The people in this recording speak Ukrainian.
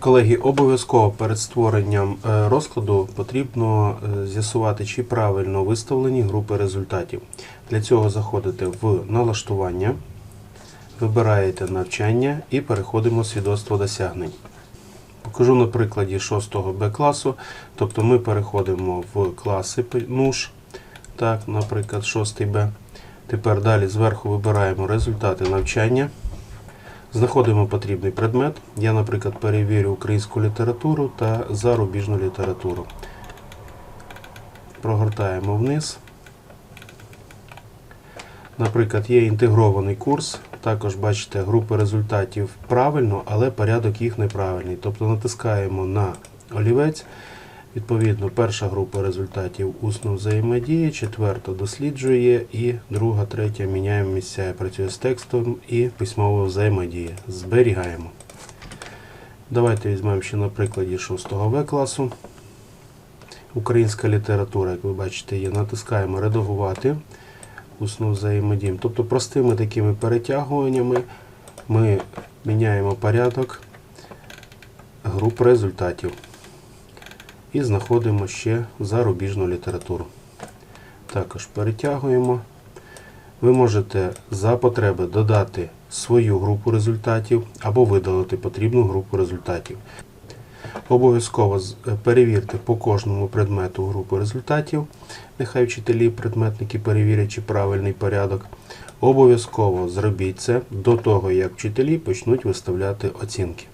Колеги, обов'язково перед створенням е, розкладу потрібно е, з'ясувати, чи правильно виставлені групи результатів. Для цього заходите в налаштування, вибираєте навчання і переходимо свідоцтво досягнень. Покажу на прикладі 6 Б класу. Тобто ми переходимо в класи НУШ, так, наприклад, 6 Б. Тепер далі зверху вибираємо результати навчання. Знаходимо потрібний предмет. Я, наприклад, перевірю українську літературу та зарубіжну літературу. Прогортаємо вниз. Наприклад, є інтегрований курс. Також бачите, групи результатів правильно, але порядок їх неправильний. Тобто натискаємо на олівець. Відповідно, перша група результатів усно взаємодіє, четверта досліджує і друга, третя міняємо місця, працює з текстом і письмово взаємодіє. Зберігаємо. Давайте візьмемо ще на прикладі 6 В класу. Українська література, як ви бачите, є. Натискаємо редагувати усну взаємодію. Тобто простими такими перетягуваннями ми міняємо порядок груп результатів і знаходимо ще зарубіжну літературу. Також перетягуємо. Ви можете за потреби додати свою групу результатів або видалити потрібну групу результатів. Обов'язково е, перевірте по кожному предмету групу результатів. Нехай вчителі, предметники перевірять, чи правильний порядок. Обов'язково зробіть це до того, як вчителі почнуть виставляти оцінки.